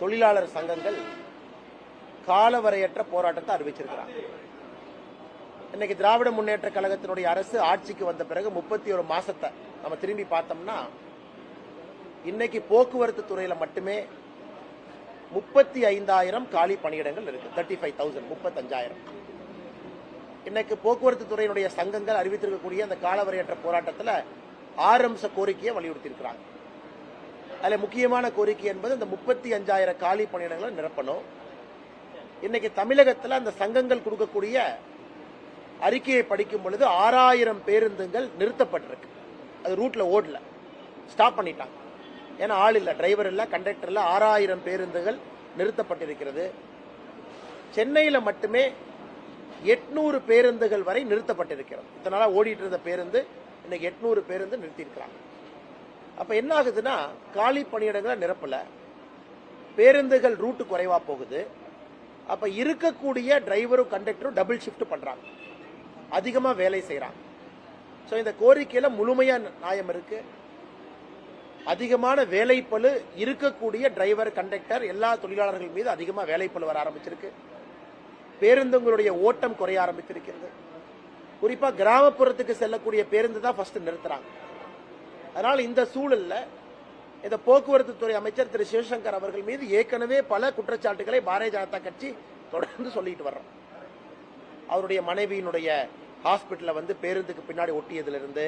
தொழிலாளர் சங்கங்கள் காலவரையற்ற போராட்டத்தை அறிவிச்சிருக்கிறாங்க. இன்னைக்கு திராவிட முன்னேற்ற கழகத்தினுடைய அரசு ஆட்சிக்கு வந்த பிறகு முப்பத்தி ஒரு மாசத்தை நம்ம திரும்பி பார்த்தோம்னா இன்னைக்கு போக்குவரத்து துறையில மட்டுமே முப்பத்தி ஐந்தாயிரம் காலி பணியிடங்கள் இருக்கு. தேர்ட்டி ஃபைவ் தௌசண்ட் முப்பத்தஞ்சாயிரம். இன்னைக்கு போக்குவரத்து துறையினுடைய சங்கங்கள் அறிவித்திருக்கக்கூடிய அந்த காலவரையற்ற போராட்டத்தில் ஆறு அம்ச கோரிக்கையை வலியுறுத்தி இருக்கிறாங்க அதில் முக்கியமான கோரிக்கை என்பது இந்த முப்பத்தி அஞ்சாயிரம் காலி பணியிடங்களை நிரப்பணும். இன்னைக்கு தமிழகத்தில் அந்த சங்கங்கள் கொடுக்கக்கூடிய அறிக்கையை படிக்கும் பொழுது ஆறாயிரம் பேருந்துகள் நிறுத்தப்பட்டிருக்கு. அது ரூட்ல ஓடல. ஸ்டாப் பண்ணிட்டாங்க. ஏன்னா ஆள் இல்லை டிரைவர் இல்லை கண்டக்டர் இல்லை ஆறாயிரம் பேருந்துகள் நிறுத்தப்பட்டிருக்கிறது. சென்னையில் மட்டுமே எட்நூறு பேருந்துகள் வரை நிறுத்தப்பட்டிருக்கிறது. இத்தனை ஓடிட்டு இருந்த பேருந்து இன்னைக்கு எட்நூறு பேருந்து நிறுத்தியிருக்கிறாங்க. அப்ப என்ன ஆகுதுன்னா காலி பணியிடங்களை நிரப்பல. பேருந்துகள் ரூட்டு குறைவா போகுது. அப்ப இருக்கக்கூடிய டிரைவரும் கண்டக்டரும் டபுள் ஷிஃப்ட் பண்றாங்க. அதிகமா வேலை செய்யறாங்க ஸோ இந்த கோரிக்கையில முழுமையா நியாயம் இருக்கு. அதிகமான வேலைப்பளு இருக்கக்கூடிய டிரைவர் கண்டக்டர் எல்லா தொழிலாளர்கள் மீது அதிகமாக வேலைப்பளு வர ஆரம்பிச்சிருக்கு. பேருந்துங்களுடைய ஓட்டம் குறைய ஆரம்பித்திருக்கிறது குறிப்பாக கிராமப்புறத்துக்கு செல்லக்கூடிய பேருந்து தான் ஃபஸ்ட்டு நிறுத்துறாங்க. அதனால் இந்த சூழலில் இந்த போக்குவரத்து துறை அமைச்சர் திரு சிவசங்கர் அவர்கள் மீது ஏற்கனவே பல குற்றச்சாட்டுகளை பாரதிய ஜனதா கட்சி தொடர்ந்து சொல்லிட்டு வர்றோம். அவருடைய மனைவியினுடைய ஹாஸ்பிட்டலில் வந்து பேருந்துக்கு பின்னாடி ஒட்டியதிலிருந்து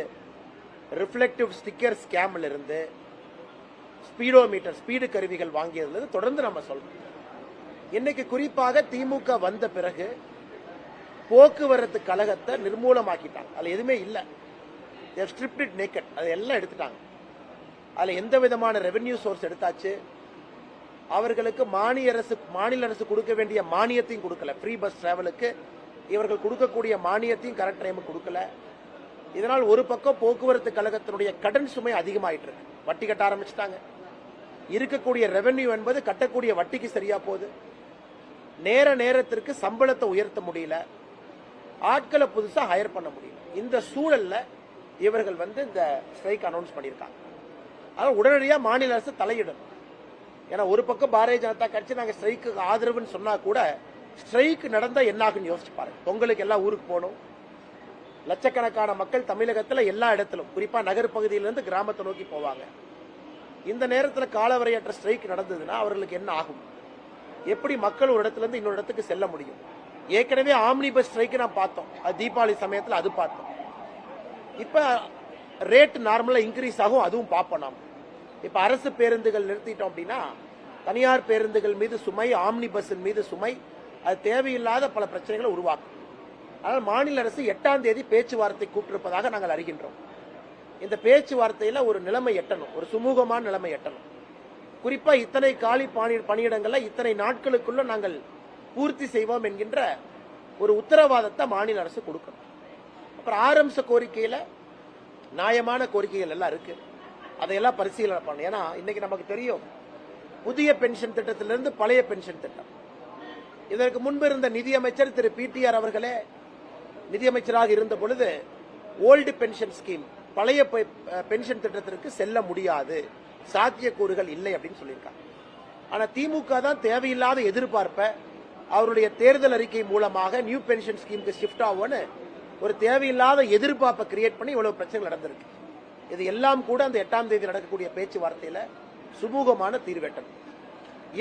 ரிஃப்ளெக்டிவ் ஸ்டிக்கர் ஸ்கேம்ல இருந்து ஸ்பீடோமீட்டர் ஸ்பீடு கருவிகள் வாங்கியதுலேருந்து தொடர்ந்து நம்ம சொல்றோம். இன்னைக்கு குறிப்பாக திமுக வந்த பிறகு போக்குவரத்து கழகத்தை நிர்மூலமாக்கிட்டாங்க. அதுல எதுவுமே இல்லை. ஸ்ட்ரிப்ட் நேக்கட் அதை எல்லாம் எடுத்துட்டாங்க. அதில் எந்த விதமான ரெவென்யூ சோர்ஸ் எடுத்தாச்சு? அவர்களுக்கு மாநில அரசு மாநில அரசு கொடுக்க வேண்டிய மானியத்தையும் கொடுக்கல. ஃப்ரீ பஸ் டிராவலுக்கு இவர்கள் கொடுக்கக்கூடிய மானியத்தையும் கரெக்ட் டைமுக்கு கொடுக்கல. இதனால் ஒரு பக்கம் போக்குவரத்து கழகத்தினுடைய கடன் சுமை அதிகமாயிட்டு இருக்கு. வட்டி கட்ட ஆரம்பிச்சிட்டாங்க. இருக்கக்கூடிய ரெவென்யூ என்பது கட்டக்கூடிய வட்டிக்கு சரியா போகுது. நேர நேரத்திற்கு சம்பளத்தை உயர்த்த முடியல. ஆட்களை புதுசாக ஹையர் பண்ண முடியல. இந்த சூழல்ல இவர்கள் வந்து இந்த ஸ்ட்ரைக் அனௌன்ஸ் பண்ணியிருக்காங்க. ஆனால் உடனடியாக மாநில அரசு தலையிடணும் ஏன்னா ஒரு பக்கம் பாரதிய ஜனதா கட்சி நாங்கள் ஸ்ட்ரைக்கு ஆதரவுன்னு சொன்னால் கூட ஸ்ட்ரைக் நடந்தால் என்ன ஆகுன்னு யோசிச்சு பாருங்க. பொங்கலுக்கு எல்லாம் ஊருக்கு போகணும். லட்சக்கணக்கான மக்கள் தமிழகத்தில் எல்லா இடத்திலும் குறிப்பாக நகர் பகுதியிலேருந்து கிராமத்தை நோக்கி போவாங்க. இந்த நேரத்தில் காலவரையற்ற ஸ்ட்ரைக் நடந்ததுன்னா அவர்களுக்கு என்ன ஆகும்? எப்படி மக்கள் ஒரு இடத்துலேருந்து இன்னொரு இடத்துக்கு செல்ல முடியும்? ஏற்கனவே ஆம்னி பஸ் ஸ்ட்ரைக்கு நான் பார்த்தோம். அது தீபாவளி சமயத்தில் அது பார்த்தோம். இப்போ ரேட் நார்மலாக இன்க்ரீஸ் ஆகும் அதுவும் பார்ப்போம் நாம். இப்போ அரசு பேருந்துகள் நிறுத்திட்டோம் அப்படின்னா தனியார் பேருந்துகள் மீது சுமை ஆம்னி பஸ்ஸின் மீது சுமை அது தேவையில்லாத பல பிரச்சனைகளை உருவாக்கும். ஆனால் மாநில அரசு எட்டாம் தேதி பேச்சுவார்த்தை கூப்பிட்டிருப்பதாக நாங்கள் அறிகின்றோம். இந்த பேச்சுவார்த்தையில் ஒரு நிலைமை எட்டணும் ஒரு சுமூகமான நிலைமை எட்டணும். குறிப்பாக இத்தனை காலி பணி பணியிடங்களில் இத்தனை நாட்களுக்குள்ள நாங்கள் பூர்த்தி செய்வோம் என்கின்ற ஒரு உத்தரவாதத்தை மாநில அரசு கொடுக்கணும். அப்புறம் ஆரம்பிச்ச கோரிக்கையில நியாயமான கோரிக்கைகள் எல்லாம் இருக்கு. அதையெல்லாம் பரிசீலனை பண்ணணும். ஏன்னா இன்னைக்கு நமக்கு தெரியும் புதிய பென்ஷன் திட்டத்திலிருந்து பழைய பென்ஷன் திட்டம். இதற்கு முன்பு இருந்த நிதியமைச்சர் திரு பிடிஆர் அவர்களே நிதியமைச்சராக இருந்த பொழுது ஓல்டு பென்ஷன் ஸ்கீம் பழைய பென்ஷன் திட்டத்திற்கு செல்ல முடியாது. சாத்தியக்கூறுகள் இல்லை அப்படின்னு சொல்லியிருக்காங்க. ஆனா திமுக தான் தேவையில்லாத எதிர்பார்ப்ப அவருடைய தேர்தல் அறிக்கை மூலமாக நியூ பென்ஷன் ஸ்கீமுக்கு ஷிஃப்ட் ஆகும்னு ஒரு தேவையில்லாத எதிர்பார்ப்பை கிரியேட் பண்ணி இவ்வளவு பிரச்சனை நடந்திருக்கு. இது எல்லாம் கூட அந்த எட்டாம் தேதி நடக்கக்கூடிய பேச்சுவார்த்தையில சுமூகமான தீர்வேட்டணும்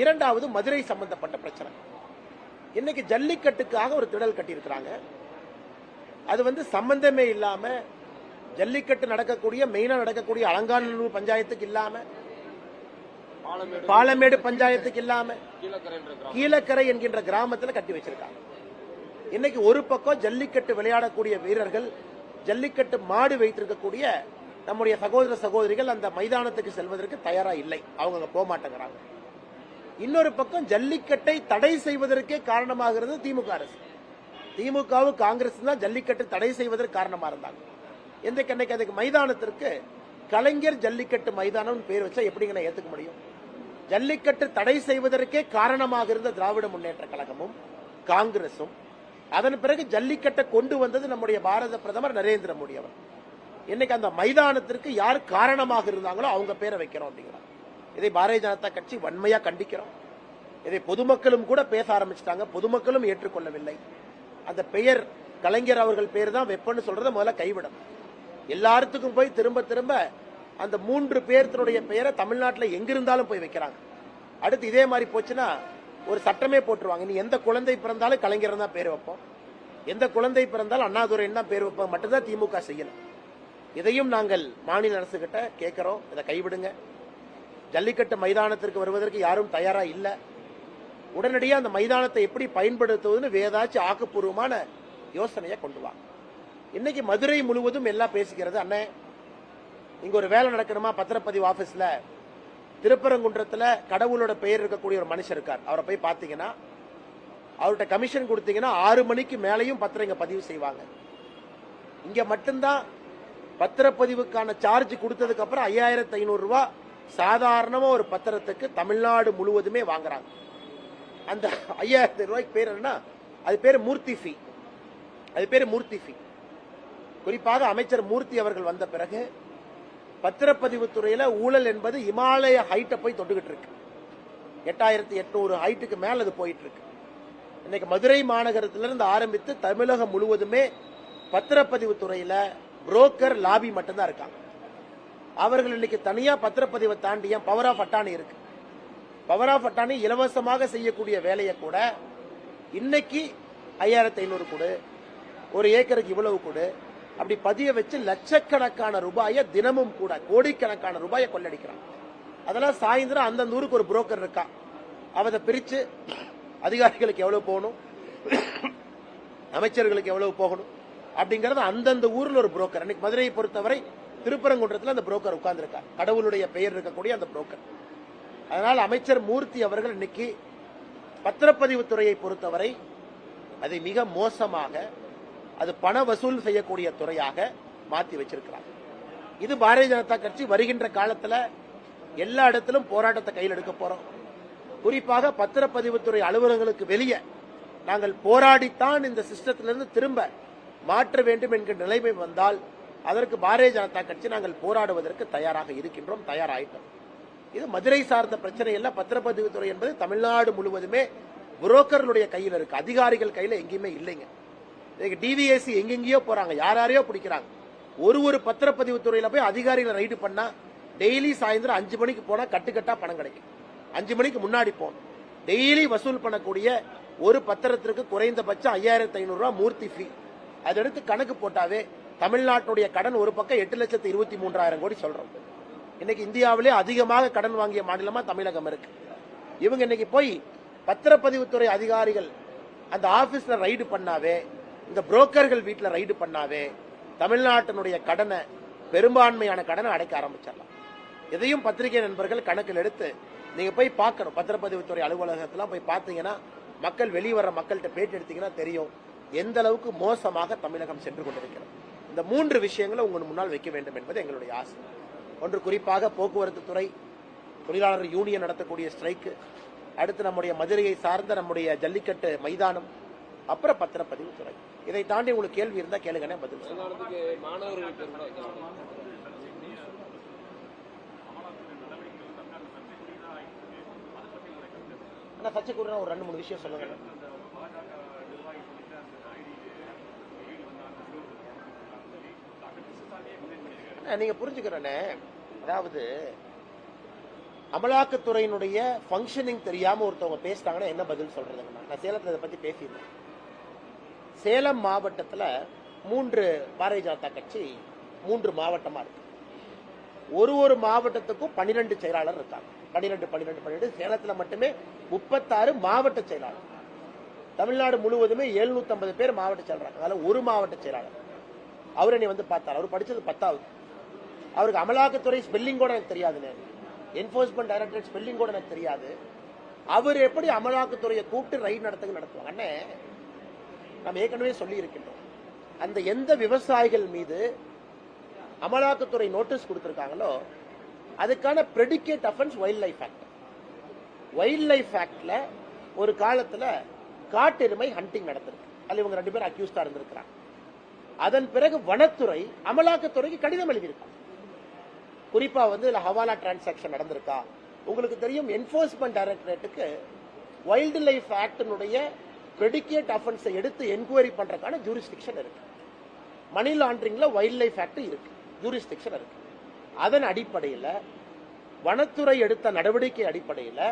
இரண்டாவது மதுரை சம்பந்தப்பட்ட பிரச்சனை. இன்னைக்கு ஜல்லிக்கட்டுக்காக ஒரு திடல் கட்டியிருக்கிறாங்க. அது வந்து சம்பந்தமே இல்லாம ஜல்லிக்கட்டு நடக்கக்கூடிய மெயினா நடக்கக்கூடிய அலங்காநல்லூர் பஞ்சாயத்துக்கு இல்லாம பாலமேடு பஞ்சாயத்துக்கு இல்லாம கீழக்கரை என்கின்ற கிராமத்துல கட்டி வச்சிருக்காங்க. இன்னைக்கு ஒரு பக்கம் ஜல்லிக்கட்டு விளையாடக்கூடிய வீரர்கள் ஜல்லிக்கட்டு மாடு வைத்திருக்கக்கூடிய நம்முடைய சகோதர சகோதரிகள் அந்த மைதானத்துக்கு செல்வதற்கு தயாரா இல்லை. அவங்க அங்க போக மாட்டேங்கிறாங்க. இன்னொரு பக்கம் ஜல்லிக்கட்டை தடை செய்வதற்கே காரணமாகிறது திமுக அரசு. திமுகவும் காங்கிரஸ் தான் ஜல்லிக்கட்டு தடை செய்வதற்கு காரணமா இருந்தாங்க. எந்த கண்ணைக்கு அதுக்கு மைதானத்திற்கு கலைஞர் ஜல்லிக்கட்டு மைதானம் பேர் வச்சா எப்படிங்க நான் ஏத்துக்க முடியும்? ஜல்லிக்கட்டு தடை செய்வதற்கே காரணமாக இருந்த திராவிட முன்னேற்ற கழகமும் காங்கிரசும் அதன் பிறகு ஜல்லிக்கட்டை கொண்டு வந்தது நம்முடைய பாரத பிரதமர் நரேந்திர மோடி அவர். இன்னைக்கு அந்த மைதானத்திற்கு யார் காரணமாக இருந்தாங்களோ அவங்க பேரை வைக்கிறோம் அப்படிங்கிறாங்க இதை பாரதிய ஜனதா கட்சி வன்மையா கண்டிக்கிறோம். இதை பொதுமக்களும் கூட பேச ஆரம்பிச்சிட்டாங்க. பொதுமக்களும் ஏற்றுக்கொள்ளவில்லை. அந்த பெயர் கலைஞர் அவர்கள் பேர் தான் வெப்பன்னு சொல்றத முதல்ல கைவிடும் எல்லாத்துக்கும் போய் திரும்ப திரும்ப அந்த மூன்று பேர்த்தினுடைய பெயரை தமிழ்நாட்டில் எங்கிருந்தாலும் போய் வைக்கிறாங்க. அடுத்து இதே மாதிரி போச்சுன்னா ஒரு சட்டமே போட்டுருவாங்க. நீ எந்த குழந்தை பிறந்தாலும் கலைஞர் தான் பேர் வைப்போம். எந்த குழந்தை பிறந்தாலும் அண்ணாதுரைன்னு தான் பேர் வைப்போம். மட்டும்தான் திமுக செய்யணும் இதையும் நாங்கள் மாநில அரசு கிட்ட கேட்கிறோம். இதை கைவிடுங்க. ஜல்லிக்கட்டு மைதானத்திற்கு வருவதற்கு யாரும் தயாரா இல்லை. உடனடியாக அந்த மைதானத்தை எப்படி பயன்படுத்துவதுன்னு வேதாச்சும் ஆக்கப்பூர்வமான யோசனையை கொண்டு வாங்க இன்னைக்கு மதுரை முழுவதும் எல்லாம் பேசிக்கிறது அண்ணே இங்க ஒரு வேலை நடக்கணுமா? பத்திரப்பதிவு ஆபீஸ்ல திருப்பரங்குன்றத்தில் கடவுளோட பெயர் இருக்கக்கூடிய ஒரு மனுஷர் இருக்கார். அவரை போய் பார்த்தீங்கன்னா அவர்கிட்ட கமிஷன் கொடுத்தீங்கன்னா ஆறு மணிக்கு மேலேயும் பத்திரம் இங்கே பதிவு செய்வாங்க. இங்கே மட்டும்தான் பத்திரப்பதிவுக்கான சார்ஜ் கொடுத்ததுக்கு அப்புறம் ஐநூறுரூவா சாதாரணமாக ஒரு பத்திரத்துக்கு தமிழ்நாடு முழுவதுமே வாங்குறாங்க. அந்த ஐயாயிரத்து ரூபாய்க்கு பேர் என்னன்னா அது பேர் மூர்த்தி ஃபீ அது பேர் மூர்த்தி ஃபீ குறிப்பாக அமைச்சர் மூர்த்தி அவர்கள் வந்த பிறகு பத்திரப்பதிவு துறையில ஊழல் என்பது இமாலய ஹைட்டை போய் தொட்டுக்கிட்டு இருக்கு. எட்டாயிரத்தி எட்நூறு ஹைட்டுக்கு மேல அது போயிட்டு இருக்கு. இன்னைக்கு மதுரை மாநகரத்திலிருந்து ஆரம்பித்து தமிழகம் முழுவதுமே பத்திரப்பதிவு துறையில புரோக்கர் லாபி மட்டும்தான் இருக்காங்க. அவர்கள் இன்னைக்கு தனியா பத்திரப்பதிவை தாண்டிய பவர் ஆஃப் அட்டானி இருக்கு. பவர் ஆஃப் அட்டானி இலவசமாக செய்யக்கூடிய வேலையை கூட இன்னைக்கு ஐயாயிரத்தி ஐநூறு கொடு ஒரு ஏக்கருக்கு இவ்வளவு கொடு அப்படி பதிய வச்சு லட்சக்கணக்கான ரூபாயை தினமும் கூட கோடிக்கணக்கான ரூபாயை கொள்ளடிக்கிறான். அதெல்லாம் சாயந்தரம் அந்தந்த ஊருக்கு ஒரு புரோக்கர் இருக்கா? அவதை பிரித்து பிரிச்சு அதிகாரிகளுக்கு எவ்வளவு போகணும்? அமைச்சர்களுக்கு எவ்வளவு போகணும்? அப்படிங்கறது அந்தந்த ஊர்ல ஒரு புரோக்கர் அன்னைக்கு மதுரையை பொறுத்தவரை திருப்பரங்குன்றத்தில் அந்த புரோக்கர் உட்கார்ந்துருக்கார் கடவுளுடைய பெயர் இருக்கக்கூடிய அந்த புரோக்கர் அதனால் அமைச்சர் மூர்த்தி அவர்கள் இன்னைக்கு பத்திரப்பதிவுத்துறையை பொறுத்தவரை அதை மிக மோசமாக அது பண வசூல் செய்யக்கூடிய துறையாக மாற்றி வச்சிருக்கிறார். இது பாரதிய ஜனதா கட்சி வருகின்ற காலத்தில் எல்லா இடத்திலும் போராட்டத்தை கையில் எடுக்க போறோம். குறிப்பாக பத்திரப்பதிவுத்துறை அலுவலகங்களுக்கு வெளியே நாங்கள் போராடித்தான் இந்த சிஸ்டத்திலிருந்து திரும்ப மாற்ற வேண்டும் என்கிற நிலைமை வந்தால் அதற்கு பாரதிய ஜனதா கட்சி நாங்கள் போராடுவதற்கு தயாராக இருக்கின்றோம் தயாராயிட்டோம். இது மதுரை சார்ந்த பிரச்சனை இல்ல பத்திரப்பதிவுத்துறை என்பது தமிழ்நாடு முழுவதுமே புரோக்கர்களுடைய கையில் இருக்கு அதிகாரிகள் கையில் எங்கேயுமே இல்லைங்க. இன்னைக்கு டிவிஎஸ்சி எங்கெங்கேயோ போறாங்க. யார் யாரையோ பிடிக்கிறாங்க. ஒரு ஒரு பத்திரப்பதிவு துறையில போய் அதிகாரிகளை ரைடு பண்ணா டெய்லி சாயந்தரம் அஞ்சு மணிக்கு போனா கட்டுக்கட்டா பணம் கிடைக்கும். அஞ்சு மணிக்கு முன்னாடி போகணும். டெய்லி வசூல் பண்ணக்கூடிய ஒரு பத்திரத்திற்கு குறைந்தபட்சம் ஐயாயிரத்தி ஐநூறு மூர்த்தி ஃபீ அதெடுத்து கணக்கு போட்டாவே தமிழ்நாட்டுடைய கடன் ஒரு பக்கம் எட்டு லட்சத்து இருபத்தி மூன்றாயிரம் கோடி சொல்றோம். இன்னைக்கு இந்தியாவிலே அதிகமாக கடன் வாங்கிய மாநிலமா தமிழகம் இருக்கு. இவங்க இன்னைக்கு போய் பத்திரப்பதிவுத்துறை அதிகாரிகள் அந்த ஆபீஸ்ல ரைடு பண்ணாவே இந்த புரோக்கர்கள் வீட்டில் ரைடு பண்ணாவே தமிழ்நாட்டினுடைய கடனை பெரும்பான்மையான கடனை அடைக்க ஆரம்பிச்சிடலாம். இதையும் பத்திரிகை நண்பர்கள் கணக்கில் எடுத்து நீங்க போய் பார்க்கணும். பத்திரப்பதிவுத்துறை அலுவலகத்தில் போய் பார்த்தீங்கன்னா மக்கள் வெளியே வர மக்கள்கிட்ட பேட்டி எடுத்தீங்கன்னா தெரியும் எந்த அளவுக்கு மோசமாக தமிழகம் சென்று கொண்டிருக்கிறது. இந்த மூன்று விஷயங்களை உங்கள் முன்னால் வைக்க வேண்டும் என்பது எங்களுடைய ஆசை. ஒன்று குறிப்பாக போக்குவரத்து துறை தொழிலாளர் யூனியன் நடத்தக்கூடிய ஸ்ட்ரைக்கு அடுத்து நம்முடைய மதுரையை சார்ந்த நம்முடைய ஜல்லிக்கட்டு மைதானம் அப்புறம் பத்திரப்பதிவு துறை. இதை தாண்டி உங்களுக்கு கேள்வி இருந்தா கேளுங்கண்ணே பதில். அண்ணா சச்சிகுருனா ஒரு ரெண்டு மூணு விஷயம் சொல்லுங்க. நீங்க புரிஞ்சுக்கிறேனே அதாவது அமலாக்கத்துறையினுடைய ஃபங்க்ஷனிங் தெரியாம ஒருத்தவங்க பேசிட்டாங்கன்னா என்ன பதில் சொல்றதுங்கண்ணா? நான் சேலத்துல இதை பத்தி பேசியிருந்தேன். சேலம் மாவட்டத்தில் மூன்று பாரதிய ஜனதா கட்சி மூன்று மாவட்டமாக இருக்கு. ஒரு ஒரு மாவட்டத்துக்கும் பன்னிரெண்டு செயலாளர் இருக்காங்க. பன்னிரெண்டு பன்னிரெண்டு பன்னிரெண்டு. சேலத்தில் மட்டுமே முப்பத்தாறு மாவட்ட செயலாளர். தமிழ்நாடு முழுவதுமே 750 பேர் மாவட்ட செயலாளர். அதனால ஒரு மாவட்ட செயலாளர். அவர் என்னை வந்து பார்த்தார். அவர் படித்தது பத்தாவது. அவருக்கு அமலாக்கத்துறை ஸ்பெல்லிங் கூட எனக்கு தெரியாதுன்னு. என்போர்ஸ்மெண்ட் டைரக்டரேட் ஸ்பெல்லிங் கூட எனக்கு தெரியாது. அவர் எப்படி அமலாக்கத்துறையை கூப்பிட்டு ரைடு நடத்துக்கு நடத்துவாங்க? அண்ணே நாம் ஏற்கனவே சொல்லி இருக்கின்றோம் அந்த எந்த விவசாயிகள் மீது அமலாக்கத்துறை நோட்டீஸ் கொடுத்துருக்காங்களோ அதுக்கான predicate offence wild life act wild life ஆக்டில் ஒரு காலத்தில் காட்டெருமை ஹண்டிங் நடந்திருக்கு. அதில் இவங்க ரெண்டு பேரும் அக்யூஸ்டாக இருந்திருக்கிறாங்க. அதன் பிறகு வனத்துறை அமலாக்கத்துறைக்கு கடிதம் எழுதியிருக்காங்க. குறிப்பாக வந்து இதில் ஹவாலா டிரான்சாக்ஷன் நடந்திருக்கா? உங்களுக்கு தெரியும் என்ஃபோர்ஸ்மெண்ட் டைரக்டரேட்டுக்கு வைல்டு லைஃப் ஆக்டினுடைய ப்ரெடிகேட் அஃபென்ஸை எடுத்து என்கொயரி பண்ணுறதுக்கான ஜூரிஸ்டிக்ஷன் இருக்கு. மணி லாண்ட்ரிங்கில் வைல்ட் லைஃப் ஆக்ட் இருக்கு. ஜூரிஸ்டிக்ஷன் இருக்கு. அதன் அடிப்படையில் வனத்துறை எடுத்த நடவடிக்கை அடிப்படையில்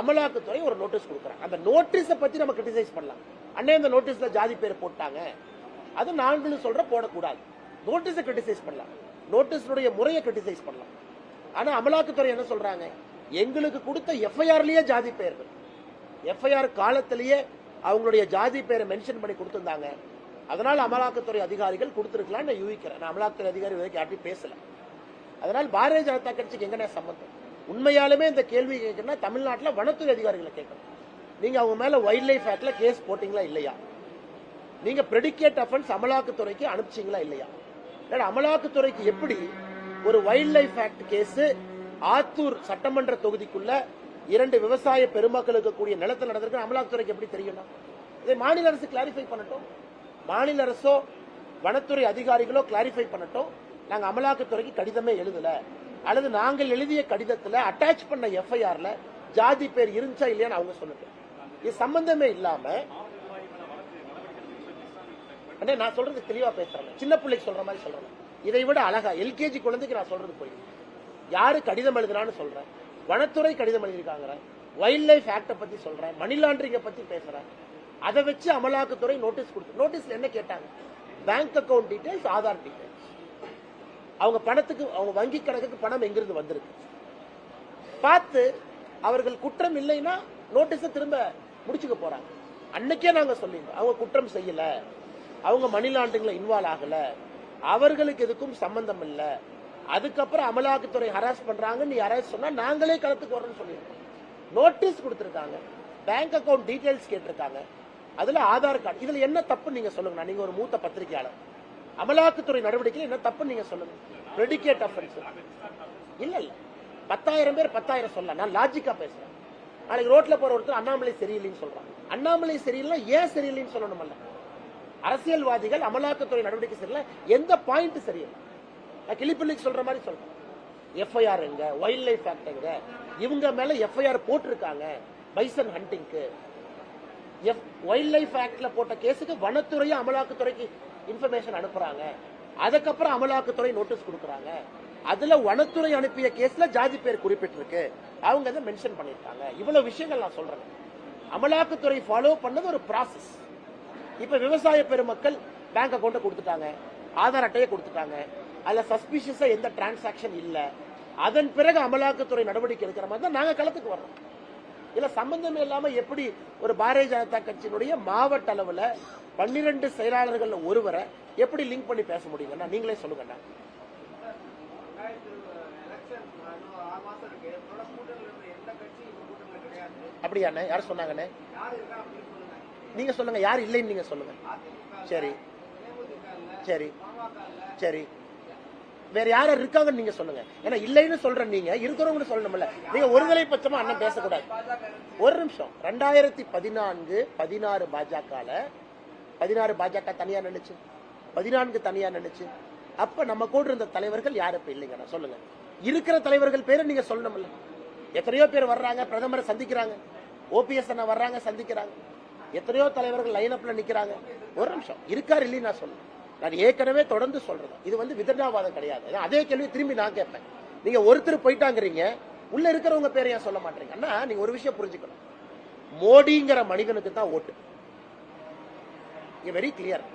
அமலாக்கத்துறை ஒரு நோட்டீஸ் கொடுக்குறாங்க. அந்த நோட்டீஸை பற்றி நம்ம கிரிட்டிசைஸ் பண்ணலாம். அண்ணே இந்த நோட்டீஸில் ஜாதி பேர் போட்டாங்க. அது நாங்களும் சொல்கிற போடக்கூடாது. நோட்டீஸை கிரிட்டிசைஸ் பண்ணலாம். நோட்டீஸுடைய முறையை கிரிட்டிசைஸ் பண்ணலாம். ஆனால் அமலாக்கத்துறை என்ன சொல்கிறாங்க எங்களுக்கு கொடுத்த எஃப்ஐஆர்லேயே ஜாதி பெயர்கள் எஃப்ஐஆர் காலத்திலேயே அவங்களுடைய ஜாதி பெயரை மென்ஷன் பண்ணி கொடுத்திருந்தாங்க. அதனால் அமலாக்கத்துறை அதிகாரிகள் கொடுத்துருக்கலாம் நான் யூகிக்கிறேன். நான் அமலாக்கத்துறை அதிகாரி வரைக்கும் யார்ட்டையும் பேசல. அதனால் பாரதிய ஜனதா கட்சிக்கு எங்கண்ணே சம்பந்தம் உண்மையாலுமே இந்த கேள்வி கேட்கணும்னா தமிழ்நாட்டில் வனத்துறை அதிகாரிகளை கேட்கணும். நீங்க அவங்க மேல வைல்ட் லைஃப் ஆக்ட்ல கேஸ் போட்டீங்களா இல்லையா? நீங்க பிரெடிகேட் அஃபென்ஸ் அமலாக்கத்துறைக்கு அனுப்பிச்சீங்களா இல்லையா? இல்ல அமலாக்கத்துறைக்கு எப்படி ஒரு wild life act case Attur சட்டமன்ற தொகுதிக்குள்ள இரண்டு விவசாய பெருமக்களுக்கு கூடிய நிலத்தில் நடந்திருக்கு அமலாக்கத்துறைக்கு எப்படி தெரியணும் இதை மாநில அரசு கிளாரிஃபை பண்ணட்டும். மாநில அரசோ வனத்துறை அதிகாரிகளோ கிளாரிஃபை பண்ணட்டும். நாங்க அமலாக்கத்துறைக்கு கடிதமே எழுதல. அல்லது நாங்கள் எழுதிய கடிதத்துல அட்டாச் பண்ண எஃப்ஐஆர்ல ஜாதி பேர் இருந்துச்சா இல்லையான்னு அவங்க சொல்லட்டும் இது சம்பந்தமே இல்லாம அண்ணே நான் சொல்றது தெளிவா பேசுறேன். சின்ன பிள்ளைக்கு சொல்ற மாதிரி சொல்றேன். இதை விட அழகா எல்கேஜி குழந்தைக்கு நான் சொல்றது போய். யாரு கடிதம் எழுதுறான்னு சொல்றேன். வனத்துறை கடிதம் எழுதியிருக்காங்க வைல்ட் லைஃப் ஆக்டை பத்தி சொல்றேன். மணி லாண்டரிங்கை பத்தி பேசுறேன். அதை வச்சு அமலாக்கத்துறை நோட்டீஸ் கொடுத்து நோட்டீஸ் என்ன கேட்டாங்க? Bank account details Aadhaar details அவங்க பணத்துக்கு அவங்க வங்கி கணக்குக்கு பணம் எங்கிருந்து வந்திருக்கு? பார்த்து அவர்கள் குற்றம் இல்லைன்னா நோட்டீஸை திரும்ப முடிச்சுக்க போறாங்க. அன்னைக்கே நாங்கள் சொல்லியிருந்தோம். அவங்க குற்றம் செய்யலை. அவங்க மணி லாண்டரிங்ல இன்வால்வ் ஆகலை. அவர்களுக்கு எதுக்கும் சம்பந்தம் இல்லை. அதுக்கப்புறம் அமலாக்கத்துறை ஹராஸ் பண்றாங்க நீ சொன்னா நாங்களே களத்துக்கு வரோம்னு சொல்லியிருக்கோம். நோட்டீஸ் கொடுத்துருக்காங்க. பேங்க் அக்கவுண்ட் டீடைல்ஸ் கேட்டிருக்காங்க. அதுல ஆதார் கார்டு இதுல என்ன தப்பு நீங்க சொல்லுங்க நீங்க ஒரு மூத்த பத்திரிகையாளர். அமலாக்கத்துறை நடவடிக்கையில் என்ன தப்பு நீங்க சொல்லுங்க. ப்ரெடிகேட் அஃபென்ஸ் இல்ல இல்ல. பத்தாயிரம் பேர் பத்தாயிரம் சொல்ல நான் லாஜிக்கா பேசுறேன். நாளைக்கு ரோட்ல போற ஒருத்தர் அண்ணாமலை சரியில்லைன்னு சொல்றான். அண்ணாமலை சரியில்லை ஏன் சரியில்லைன்னு சொல்லணும்ல அரசியல்வாதிகள் அமலாக்கத்துறை நடவடிக்கை சரியில்லை. எந்த பாயிண்ட் சரியில்லை? நான் கிளிப்பிள்ளைக்கு சொல்ற மாதிரி சொல்றேன். எஃப்ஐஆர் எங்க? வைல்ட் லைஃப் ஆக்ட் எங்க? இவங்க மேல எஃப்ஐஆர் போட்டிருக்காங்க பைசன் ஹண்டிங்க்கு வைல்ட் லைஃப் ஆக்ட்ல போட்ட கேஸுக்கு வனத்துறையும் அமலாக்கத்துறைக்கு இன்ஃபர்மேஷன் அனுப்புறாங்க. அதுக்கப்புறம் அமலாக்கத்துறை நோட்டீஸ் கொடுக்குறாங்க. அதுல வனத்துறை அனுப்பிய கேஸ்ல ஜாதி பேர் குறிப்பிட்டிருக்கு. அவங்க அதை மென்ஷன் பண்ணிருக்காங்க இவ்வளவு விஷயங்கள் நான் சொல்றேன். அமலாக்கத்துறை ஃபாலோ பண்ணது ஒரு ப்ராசஸ் இப்ப விவசாய பெருமக்கள் பேங்க் அக்கௌண்ட்டை கொடுத்துட்டாங்க. ஆதார் அட்டையை கொடுத்துட்டாங்க. அதுல சஸ்பிஷியஸா எந்த டிரான்சாக்ஷன் இல்ல. அதன் பிறகு அமலாக்கத்துறை நடவடிக்கை எடுக்கிற மாதிரி தான் நாங்க களத்துக்கு வர்றோம். இல்ல சம்பந்தமே இல்லாம எப்படி ஒரு பாரதிய ஜனதா கட்சியினுடைய மாவட்ட அளவுல பன்னிரண்டு செயலாளர்கள் ஒருவரை எப்படி லிங்க் பண்ணி பேச முடியுங்கண்ணா நீங்களே சொல்லுங்கண்ணா அப்படியாண்ணே யார் சொன்னாங்கண்ணே நீங்க சொல்லுங்க. யார் இல்லைன்னு நீங்க சொல்லுங்க. சரி. சரி. சரி. வேற யாரும் இருக்காங்கன்னு நீங்க சொல்லுங்க. ஏன்னா இல்லைன்னு சொல்ற நீங்க இருக்கிறவங்க சொல்லணும்ல. நீங்க ஒருதலை பட்சமா அண்ணன் பேசக்கூடாது. ஒரு நிமிஷம். ரெண்டாயிரத்தி பதினான்கு பதினாறு பாஜகல பதினாறு பாஜக தனியா நினைச்சு பதினான்கு தனியா நினைச்சு அப்ப நம்ம கூட இருந்த தலைவர்கள் யாரு இப்ப இல்லைங்க? சொல்லுங்க. இருக்கிற தலைவர்கள் பேரை நீங்க சொல்லணும்ல. எத்தனையோ பேர் வர்றாங்க பிரதமரை சந்திக்கிறாங்க. ஓபிஎஸ் அண்ணா வர்றாங்க சந்திக்கிறாங்க. எத்தனையோ தலைவர்கள் லைன் அப்ல நிக்கிறாங்க. ஒரு நிமிஷம். இருக்காரு இல்லைன்னு நான் சொல்லுவேன் நான் ஏற்கனவே தொடர்ந்து சொல்றேன். இது வந்து விதண்டாவாதம் கிடையாது. ஏன்னா அதே கேள்வி திரும்பி நான் கேட்பேன். நீங்க ஒருத்தர் போயிட்டாங்கிறீங்க உள்ள இருக்கிறவங்க பேரை ஏன் சொல்ல மாட்டீங்க அண்ணா நீங்க ஒரு விஷயம் புரிஞ்சுக்கணும். மோடிங்கிற மனிதனுக்கு தான் ஓட்டு. வெரி கிளியர்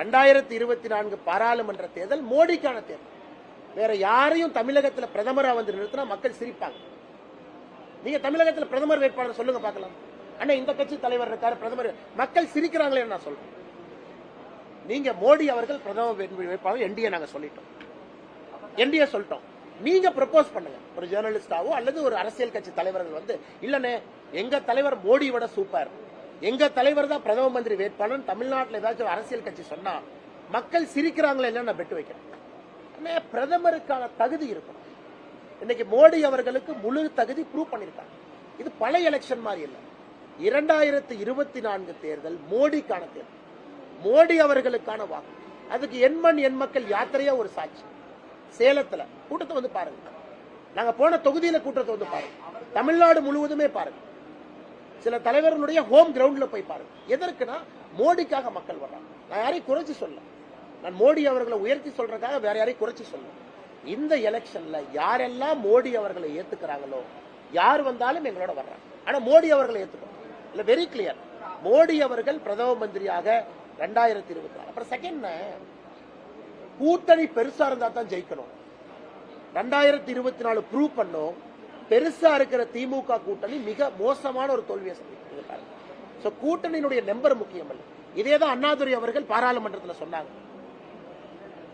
ரெண்டாயிரத்தி இருபத்தி நான்கு பாராளுமன்ற தேர்தல் மோடிக்கான தேர்தல். வேற யாரையும் தமிழகத்தில் பிரதமரா வந்து நிறுத்தினா மக்கள் சிரிப்பாங்க. நீங்க தமிழகத்தில் பிரதமர் வேட்பாளர் சொல்லுங்க பார்க்கலாம். அண்ணா இந்த கட்சி தலைவர் இருக்காரு பிரதமர். மக்கள் சிரிக்கிறாங்களே நான் சொல்றேன். நீங்க மோடி அவர்கள் பிரதம வேட்பாளர் என்டிஏ நாங்க சொல்லிட்டோம். என்டிஏ சொல்லிட்டோம். நீங்க ப்ரப்போஸ் பண்ணுங்க. ஒரு ஜேர்னலிஸ்டாவோ அல்லது ஒரு அரசியல் கட்சி தலைவர்கள் வந்து இல்லனே எங்க தலைவர் மோடி விட சூப்பர் எங்க தலைவர் தான் பிரதம மந்திரி வேட்பாளர் தமிழ்நாட்டில் ஏதாச்சும் அரசியல் கட்சி சொன்னா மக்கள் சிரிக்கிறாங்களே இல்லைன்னு நான் பெட்டு வைக்கிறேன். பிரதமருக்கான தகுதி இருக்கணும் இன்னைக்கு மோடி அவர்களுக்கு முழு தகுதி ப்ரூவ் பண்ணிருக்காங்க. இது பழைய எலெக்ஷன் மாதிரி இல்லை. இரண்டாயிரத்தி இருபத்தி நான்கு தேர்தல் மோடிக்கான தேர்தல். மோடி அவர்களுக்கான வாக்கு. அதுக்கு எண்மண் எண் மக்கள் யாத்திரையா ஒரு சாட்சி. சேலத்துல கூட்டத்தை வந்து பாருங்க. நாங்க போன தொகுதியில கூட்டத்தை வந்து பாருங்க. தமிழ்நாடு முழுவதுமே பாருங்க. சில தலைவர்களுடைய ஹோம் கிரவுண்ட்ல போய் பாருங்க. எதற்குனா மோடிக்காக மக்கள் வர்றாங்க. நான் யாரையும் குறைச்சு சொல்ல நான் மோடி அவர்களை உயர்த்தி சொல்றதுக்காக வேற யாரையும் குறைச்சு சொல்ல இந்த எலெக்ஷன்ல யாரெல்லாம் மோடி அவர்களை ஏத்துக்கிறாங்களோ யார் வந்தாலும் எங்களோட வர்றாங்க. ஆனா மோடி அவர்களை ஏத்துக்கணும். இல்ல வெரி கிளியர் மோடி அவர்கள் பிரதம மந்திரியாக ரெண்டாயிரத்தி இருபத்தி நாலு அப்புறம் செகண்ட் கூட்டணி பெருசா இருந்தா தான் ஜெயிக்கணும். ரெண்டாயிரத்தி இருபத்தி நாலு ப்ரூவ் பண்ணும். பெருசா இருக்கிற திமுக கூட்டணி மிக மோசமான ஒரு தோல்வியை சந்திக்கிறது ஸோ கூட்டணியினுடைய நம்பர் முக்கியம் அல்ல இதே தான் அண்ணாதுரை அவர்கள் பாராளுமன்றத்தில் சொன்னாங்க.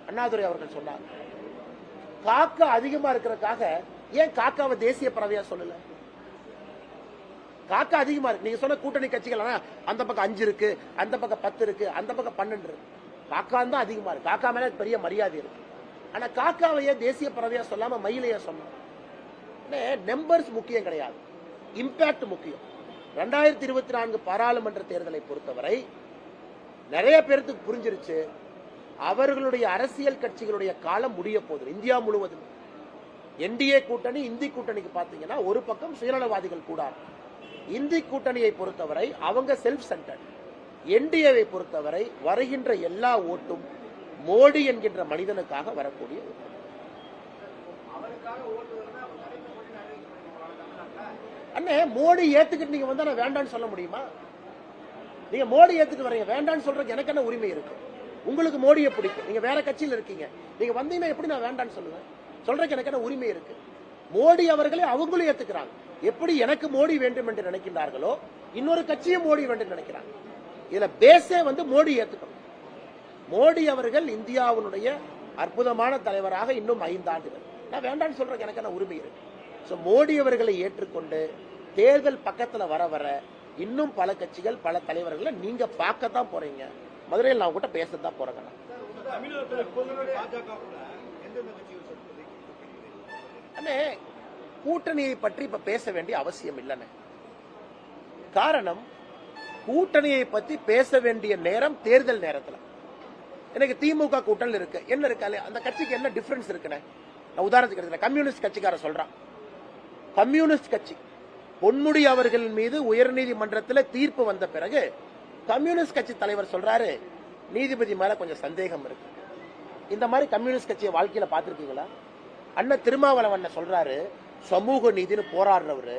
அண்ணாதுரை அவர்கள் சொன்னாங்க. காக்கா அதிகமா இருக்கிறதுக்காக ஏன் காக்காவை தேசிய பறவையா சொல்லலை? காக்கா அதிகமா இருக்கு. நீங்க சொன்ன கூட்டணி கட்சிகள் அந்த பக்கம் அஞ்சு இருக்கு அந்த பக்கம் பத்து இருக்கு அந்த பக்கம் பன்னெண்டு இருக்கு. காக்கா தான் அதிகமா இருக்கு. காக்கா மேல பெரிய மரியாதை இருக்கு. ஆனா காக்காவை தேசிய பறவையா சொல்லாம மயிலையா சொன்னோம் நம்பர்ஸ் முக்கியம் கிடையாது. இம்பாக்ட் முக்கியம். ரெண்டாயிரத்தி இருபத்தி நான்கு பாராளுமன்ற தேர்தலை பொறுத்தவரை நிறைய பேருக்கு புரிஞ்சிருச்சு. அவர்களுடைய அரசியல் கட்சிகளுடைய காலம் முடிய போகுது. இந்தியா முழுவதும். என்டிஏ கூட்டணி இந்தி கூட்டணிக்கு பாத்தீங்கன்னா ஒரு பக்கம் சுயநலவாதிகள் கூடாது. இந்தி கூட்டணியை பொறுத்தவரை அவங்க செல்ஃப் சென்டர் என்டிஏவை பொறுத்தவரை வருகின்ற எல்லா ஓட்டும் மோடி என்கின்ற மனிதனுக்காக வரக்கூடிய அண்ணே மோடி ஏத்துக்கிட்டு நீங்க வந்தா வேண்டாம்னு சொல்ல முடியுமா? நீங்க மோடி ஏத்துட்டு வரீங்க. வேண்டாம்னு சொல்றதுக்கு எனக்கு என்ன உரிமை இருக்கு? உங்களுக்கு மோடியை பிடிக்கும். நீங்க வேற கட்சியில் இருக்கீங்க. நீங்க வந்தீங்கன்னா எப்படி நான் வேண்டாம்னு சொல்லுவேன்? சொல்றதுக்கு எனக்கு என்ன உரிமை இருக்கு? மோடி அவர்களை அவங்களும் ஏத்துக்கிறாங்க. எப்படி எனக்கு மோடி வேண்டும் என்று நினைக்கின்றார்களோ இன்னொரு கட்சியும் மோடி வேண்டும் நினைக்கிறாங்க. இதுல பேஸே வந்து மோடி ஏத்துக்கணும். மோடி அவர்கள் இந்தியாவினுடைய அற்புதமான தலைவராக இன்னும் ஐந்து ஆண்டுகள். நான் வேண்டாம்னு சொல்றேன் எனக்கு நான் உரிமை இருக்கு. ஸோ மோடி அவர்களை ஏற்றுக்கொண்டு தேர்தல் பக்கத்துல வர வர இன்னும் பல கட்சிகள் பல தலைவர்களை நீங்க பார்க்கத்தான் போறீங்க. மதுரையில் நான் உங்ககிட்ட பேசத்தான் போறேங்க நான். தமிழகத்தில் இப்போது பாஜக கூட எந்தெந்த கட்சிகள் சொல்றது அண்ணே கூட்டணியை பற்றி இப்ப பேச வேண்டிய அவசியம் இல்லைண்ணே. காரணம் கூட்டணியை பத்தி பேச வேண்டிய நேரம் தேர்தல் நேரத்துல. எனக்கு திமுக கூட்டணி இருக்கு. என்ன இருக்காலே அந்த கட்சிக்கு என்ன டிஃபரன்ஸ் இருக்குண்ணே? நான் உதாரணத்துக்கு கம்யூனிஸ்ட் கட்சிக்கார சொல்றான். கம்யூனிஸ்ட் கட்சி. பொன்முடி அவர்கள் மீது உயர்நீதிமன்றத்தில் தீர்ப்பு வந்த பிறகு கம்யூனிஸ்ட் கட்சி தலைவர் சொல்றாரு நீதிபதி மேல கொஞ்சம் சந்தேகம் இருக்கு. இந்த மாதிரி கம்யூனிஸ்ட் கட்சியை வாழ்க்கையில பார்த்திருக்கீங்களா? அண்ணன் திருமாவளவன் சொல்றாரு சமூக நீதினு போராடுறவரு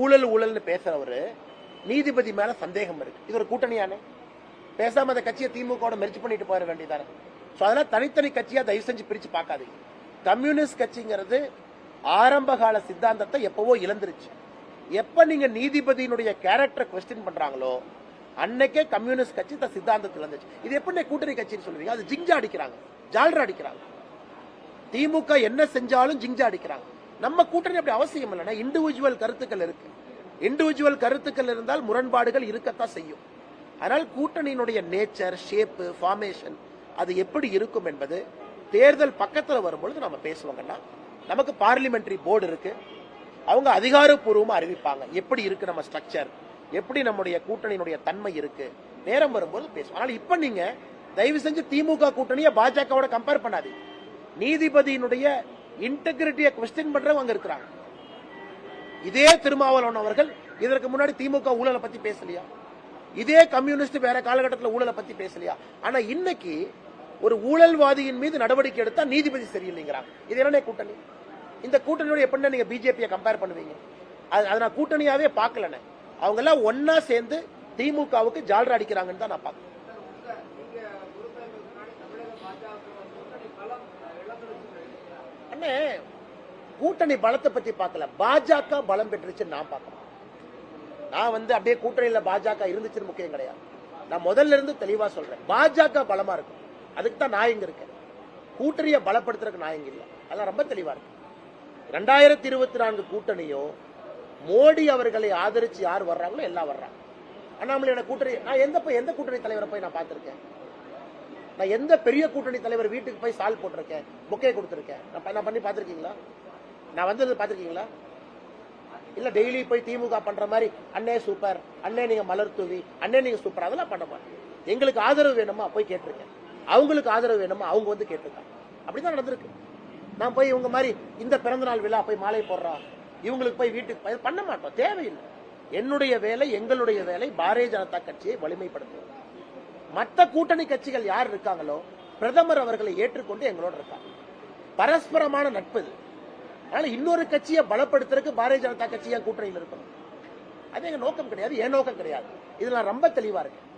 ஊழல் ஊழல்னு பேசுறவர் நீதிபதி மேல சந்தேகம் இருக்கு. இது ஒரு கூட்டணியானே. பேசாம அந்த கட்சியை திமுக மெரிச்சு பண்ணிட்டு போயிட வேண்டியதானே. ஸோ அதெல்லாம் தனித்தனி கட்சியா தயவு செஞ்சு பிரிச்சு பார்க்காதீங்க. கம்யூனிஸ்ட் கட்சிங்கிறது ஆரம்ப கால சித்தாந்தத்தை எப்பவோ இழந்துருச்சு. எப்ப நீங்க நீதிபதியினுடைய கேரக்டரை கொஸ்டின் பண்றாங்களோ அன்னைக்கே கம்யூனிஸ்ட் கட்சி தன் சித்தாந்தத்தில் இழந்துச்சு இது எப்படி கூட்டணி கட்சின்னு சொல்லுவீங்க? அது ஜிங்ஜா அடிக்கிறாங்க ஜால்ரா அடிக்கிறாங்க. திமுக என்ன செஞ்சாலும் ஜிங்ஜா அடிக்கிறாங்க. நம்ம கூட்டணி அப்படி அவசியம் இல்லைன்னா இண்டிவிஜுவல் கருத்துக்கள் இருக்கு. இண்டிவிஜுவல் கருத்துக்கள் இருந்தால் முரண்பாடுகள் இருக்கத்தான் செய்யும். அதனால் கூட்டணியினுடைய நேச்சர் ஷேப்பு ஃபார்மேஷன் அது எப்படி இருக்கும் என்பது தேர்தல் பக்கத்தில் வரும்பொழுது நம்ம பேசுவாங்கன்னா நமக்கு பார்லிமெண்டரி போர்டு இருக்கு. அவங்க அதிகாரப்பூர்வமாக அறிவிப்பாங்க. எப்படி இருக்கு நம்ம ஸ்ட்ரக்சர் எப்படி நம்முடைய கூட்டணியினுடைய தன்மை இருக்கு? நேரம் வரும்போது பேசுவோம். ஆனால் இப்போ நீங்க தயவு செஞ்சு திமுக கூட்டணியை பாஜகவோட கம்பேர் பண்ணாதீங்க. நீதிபதியினுடைய இன்டெகிரிட்டியை கொஸ்டின் பண்றவங்க அங்க இருக்கிறாங்க. இதே திருமாவளவன் அவர்கள் இதற்கு முன்னாடி திமுக ஊழலை பத்தி பேசலையா? இதே கம்யூனிஸ்ட் வேற காலகட்டத்தில் ஊழலை பத்தி பேசலையா? ஆனா இன்னைக்கு ஒரு ஊழல்வாதியின் மீது நடவடிக்கை எடுத்தா நீதிபதி சரியில்லைங்கிறாங்க. இது என்ன கூட்டணி. இந்த கூட்டணியோட எப்படி நீங்க பிஜேபியை கம்பேர் பண்ணுவீங்க? அது அதை நான் கூட்டணியாவே பார்க்கலண்ணே. அவங்க எல்லாம் ஒன்னா சேர்ந்து திமுகவுக்கு ஜால்ரா அடிக்கிறாங்கன்னு தான் நான் பார்க்கறேன். எல்லாமே கூட்டணி பலத்தை பத்தி பார்க்கல. பாஜக பலம் பெற்றுச்சுன்னு நான் பார்க்கணும் நான் வந்து அப்படியே கூட்டணியில பாஜக இருந்துச்சுன்னு முக்கியம் கிடையாது. நான் முதல்ல இருந்து தெளிவா சொல்றேன். பாஜக பலமா இருக்கும். அதுக்கு தான் நான் இங்க இருக்கேன். கூட்டணியை பலப்படுத்துறதுக்கு நான் இங்க இல்ல. அதெல்லாம் ரொம்ப தெளிவா இருக்கு. ரெண்டாயிரத்தி இருபத்தி நான்கு கூட்டணியும் மோடி அவர்களை ஆதரிச்சு யார் வர்றாங்களோ எல்லாம் வர்றாங்க. அண்ணாமலையோட கூட்டணி நான் எந்த போய் எந்த கூட்டணி தலைவரை போய் நான் பார்த்திருக்கேன்? நான் எந்த பெரிய கூட்டணி தலைவர் வீட்டுக்கு போய் சால் போட்டிருக்கேன்? புக்கே கொடுத்துருக்கேன். நான் நான் பண்ணி பார்த்துருக்கீங்களா? நான் வந்தது பார்த்திருக்கீங்களா? இல்ல டெய்லி போய் திமுக பண்ற மாதிரி அண்ணே சூப்பர் அண்ணே நீங்க மலர் தூவி அண்ணே நீங்க சூப்பர் அதெல்லாம் பண்ண மாட்டேன். எங்களுக்கு ஆதரவு வேணுமா? போய் கேட்டிருக்கேன். அவங்களுக்கு ஆதரவு வேணுமா? அவங்க வந்து கேட்டிருக்காங்க. அப்படிதான் நடந்திருக்கு. நான் போய் இவங்க மாதிரி இந்த பிறந்த நாள் விழா போய் மாலை போடுறா. இவங்களுக்கு போய் வீட்டுக்கு போய் பண்ண மாட்டோம். தேவையில்லை. என்னுடைய வேலை எங்களுடைய வேலை பாரதிய ஜனதா கட்சியை வலிமைப்படுத்துவது. மற்ற கூட்டணி கட்சிகள் யார் இருக்காங்களோ பிரதமர் அவர்களை ஏற்றுக்கொண்டு எங்களோட இருக்காங்க. பரஸ்பரமான நட்பு இது. அதனால இன்னொரு கட்சியை பலப்படுத்துறதுக்கு பாரதிய ஜனதா கட்சி என் கூட்டணியில் இருக்கணும்? அது எங்க நோக்கம் கிடையாது என் நோக்கம் கிடையாது. இது நான் ரொம்ப தெளிவா இருக்கேன்.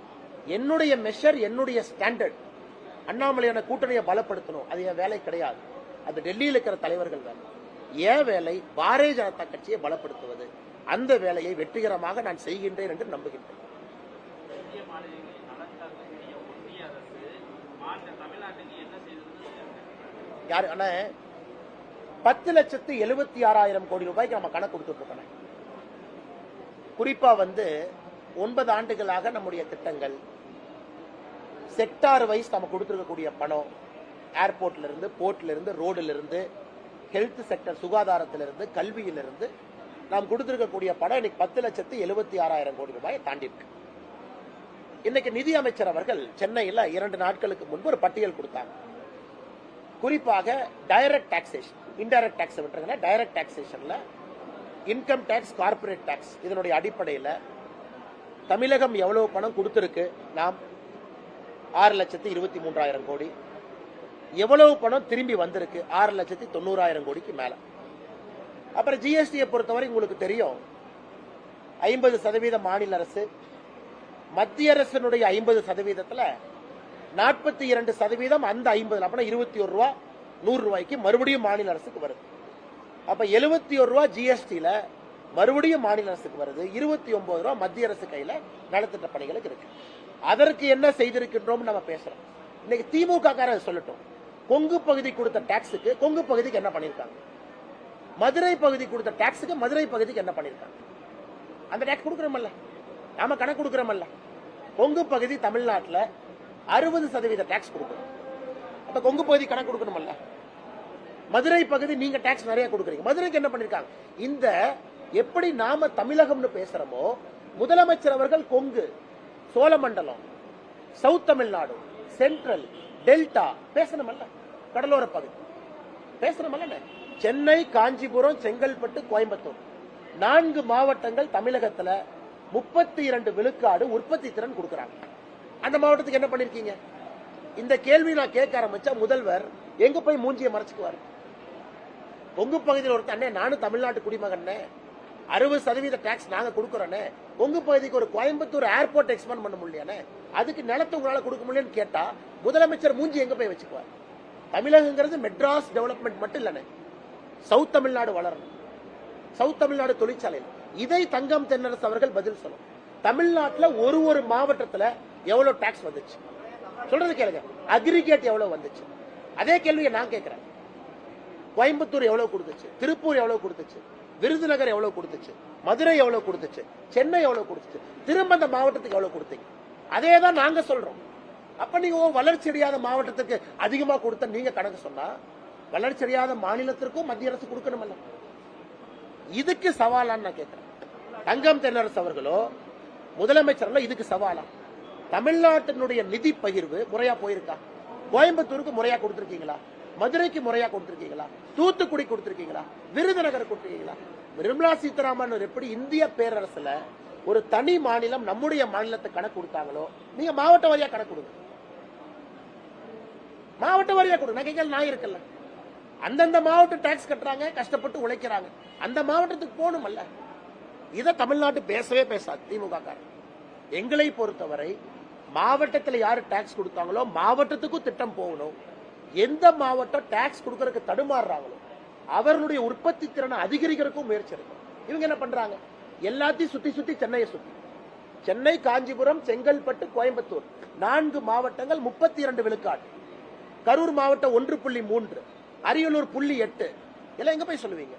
என்னுடைய மெஷர் என்னுடைய ஸ்டாண்டர்ட் அண்ணாமலையான கூட்டணியை பலப்படுத்தணும். அது என் வேலை கிடையாது. அது டெல்லியில் இருக்கிற தலைவர்கள் வேலை. என் வேலை பாரதிய ஜனதா கட்சியை பலப்படுத்துவது. அந்த வேலையை வெற்றிகரமாக நான் செய்கின்றேன் என்று நம்புகின்றேன் இந்திய மாநிலங்களில் நலன் சார்ந்த ஒன்றிய அரசு மாநில தமிழ்நாட்டுக்கு என்ன செய்ததுன்னு யாரு அண்ணா? பத்து லட்சத்து எழுபத்தி ஆறாயிரம் கோடி ரூபாய்க்கு நம்ம கணக்கு கொடுத்துட்டு இருக்கோம் குறிப்பா வந்து ஒன்பது ஆண்டுகளாக நம்முடைய திட்டங்கள் செக்டார் வைஸ் நம்ம கொடுத்துருக்கக்கூடிய பணம் ஏர்போர்ட்ல இருந்து போர்ட்ல இருந்து ரோடுல இருந்து ஹெல்த் செக்டர் சுகாதாரத்திலிருந்து கல்வியிலிருந்து நாம் கொடுத்திருக்கக்கூடிய பணம் இன்னைக்கு பத்து லட்சத்து எழுபத்தி ஆறாயிரம் கோடி ரூபாயை தாண்டி இருக்கு இன்னைக்கு நிதி அமைச்சர் அவர்கள் சென்னையில் இரண்டு நாட்களுக்கு முன்பு ஒரு பட்டியல் கொடுத்தாங்க. குறிப்பாக டைரக்ட் டாக்ஸேஷன் இன்டைரக்ட் டாக்ஸ் விட்டுருங்கன்னா டைரக்ட் டாக்ஸேஷன்ல இன்கம் டேக்ஸ் கார்ப்பரேட் டாக்ஸ் இதனுடைய அடிப்படையில் தமிழகம் எவ்வளவு பணம் கொடுத்துருக்கு? நாம் ஆறு லட்சத்தி இருபத்தி மூன்றாயிரம் கோடி. எவ்வளவு பணம் திரும்பி வந்திருக்கு? ஆறு லட்சத்தி தொண்ணூறாயிரம் கோடிக்கு மேல. அப்புறம் ஜிஎஸ்டியை பொறுத்தவரை உங்களுக்கு தெரியும். ஐம்பது சதவீத மாநில அரசு மத்திய அரசினுடைய ஐம்பது சதவீதத்தில் நாற்பத்தி இரண்டு சதவீதம் அந்த ஐம்பது அப்படின்னா இருபத்தி ஒரு ரூபா நூறு ரூபாய்க்கு மறுபடியும் மாநில அரசுக்கு வருது. அப்போ எழுபத்தி ஒரு ரூபா ஜிஎஸ்டியில் மறுபடியும் மாநில அரசுக்கு வருது. இருபத்தி ஒன்பது ரூபா மத்திய அரசு கையில் நலத்திட்ட பணிகளுக்கு இருக்கு. அதற்கு என்ன செய்திருக்கின்றோம் நம்ம பேசுறோம். இன்னைக்கு திமுக காரர் சொல்லட்டும். கொங்கு பகுதி கொடுத்த டாக்ஸுக்கு கொங்கு பகுதிக்கு என்ன பண்ணியிருக்காங்க மதுரை பகுதி கொடுத்த டாக்ஸுக்கு மதுரை பகுதிக்கு என்ன பண்ணியிருக்காங்க அந்த டாக்ஸ் கொடுக்குறோம்ல. நாம கணக்கு கொடுக்குறோமல்ல. கொங்கு பகுதி தமிழ்நாட்டில் அறுபது சதவீத டாக்ஸ் கொடுக்கணும். அப்ப கொங்கு பகுதி கணக்கு கொடுக்கணுமல்ல. மதுரை பகுதி நீங்க டாக்ஸ் நிறைய கொடுக்குறீங்க. மதுரைக்கு என்ன பண்ணிருக்காங்க? இந்த எப்படி நாம தமிழகம்னு பேசுறோமோ முதலமைச்சர் அவர்கள் Kongu Cholamandalam south Tamil Nadu central delta பேசணுமல்ல. கடலோர பகுதி. பேசணுமல்ல சென்னை காஞ்சிபுரம் செங்கல்பட்டு கோயம்புத்தூர். நான்கு மாவட்டங்கள் தமிழகத்துல முப்பத்தி இரண்டு விழுக்காடு உற்பத்தி திறன் கொடுக்குறாங்க. அந்த மாவட்டத்துக்கு என்ன பண்ணிருக்கீங்க? இந்த கேள்வி நான் கேட்க ஆரம்பிச்சா முதல்வர் எங்க போய் மூஞ்சியை மறைச்சுக்குவாரு? கொங்கு பகுதியில் ஒருத்தன் அண்ணே நானும் தமிழ்நாட்டு குடிமகன் அறுபது சதவீத டாக்ஸ் நாங்க கொடுக்கறோன்னே கொங்கு பகுதிக்கு ஒரு கோயம்புத்தூர் ஏர்போர்ட் எக்ஸ்பேண்ட் பண்ண முடியலையானே அதுக்கு நிலத்தை உங்களால கொடுக்க முடியலன்னு கேட்டா முதலமைச்சர் மூஞ்சி எங்க போய் வச்சுக்குவார்? தமிழகங்கிறது மெட்ராஸ் டெவலப்மெண்ட் மட்டும் இல்லைண்ணே சவுத் தமிழ்நாடு வளரணும். சவுத் தமிழ்நாடு தொழிற்சாலையில். இதை தங்கம் தென்னரசு அவர்கள் பதில் சொல்லணும். தமிழ்நாட்டுல ஒரு ஒரு மாவட்டத்துல எவ்வளவு டாக்ஸ் வந்துச்சு? சொல்றது கேளுங்க. அக்ரிகேட் எவ்வளவு வந்துச்சு? அதே கேள்வியை நான் கேட்குறேன். கோயம்புத்தூர் எவ்வளவு கொடுத்துச்சு? திருப்பூர் எவ்வளவு கொடுத்துச்சு? விருதுநகர் எவ்வளவு கொடுத்துச்சு? மதுரை எவ்வளவு கொடுத்துச்சு? சென்னை எவ்வளவு கொடுத்துச்சு? திரும்ப அந்த மாவட்டத்துக்கு எவ்வளவு கொடுத்தீங்க? அதே தான் நாங்க சொல்றோம். அப்ப நீங்க ஓ, வளர்ச்சி அடையாத மாவட்டத்துக்கு அதிகமா கொடுத்த நீங்க கணக்கு சொன்னா வளர்ச்சி அடையாத மாநிலத்திற்கும் மத்திய அரசு கொடுக்கணுமல்ல. இதுக்கு சவாலான்னு நான் கேட்கிறேன். தங்கம் தென்னரசு அவர்களோ முதலமைச்சர்களோ இதுக்கு சவாலா? தமிழ்நாட்டினுடைய நிதி பகிர்வு முறையா போயிருக்கா? கோயம்புத்தூருக்கு முறையா கொடுத்திருக்கீங்களா? மதுரைக்கு முறையா கொடுத்திருக்கீங்களா? தூத்துக்குடி கொடுத்திருக்கீங்களா? விருதுநகர் கொடுத்திருக்கீங்களா? நிர்மலா சீதாராமன் எப்படி இந்திய பேரரசுல ஒரு தனி மாநிலம் நம்முடைய மாநிலத்தை கணக்கு கொடுத்தாங்களோ நீங்க மாவட்ட வாரியா கணக்கு கொடுங்க. மாவட்ட வாரியா கொடுங்க நான் கேட்கல நான் இருக்கல. அந்தந்த மாவட்டம் டாக்ஸ் கட்டுறாங்க கஷ்டப்பட்டு உழைக்கிறாங்க. அந்த மாவட்டத்துக்கு போகணுமல்ல. இதை தமிழ்நாட்டு பேசவே பேசாது திமுக காரன். எங்களை பொறுத்தவரை மாவட்டத்தில் யார் டாக்ஸ் கொடுத்தாங்களோ மாவட்டத்துக்கும் திட்டம் போகணும். எந்த மாவட்டம் டாக்ஸ் கொடுக்கறதுக்கு தடுமாறுறாங்களோ அவர்களுடைய உற்பத்தி திறனை அதிகரிக்கிறதுக்கும் முயற்சி இருக்கும் இவங்க என்ன பண்றாங்க? எல்லாத்தையும் சுத்தி சுத்தி சென்னையை சுத்தி. சென்னை காஞ்சிபுரம் செங்கல்பட்டு கோயம்புத்தூர். நான்கு மாவட்டங்கள் முப்பத்தி இரண்டு விழுக்காடு. கரூர் மாவட்டம் ஒன்று புள்ளி மூன்று. அரியலூர் புள்ளி எட்டு. இதெல்லாம் எங்க போய் சொல்லுவீங்க?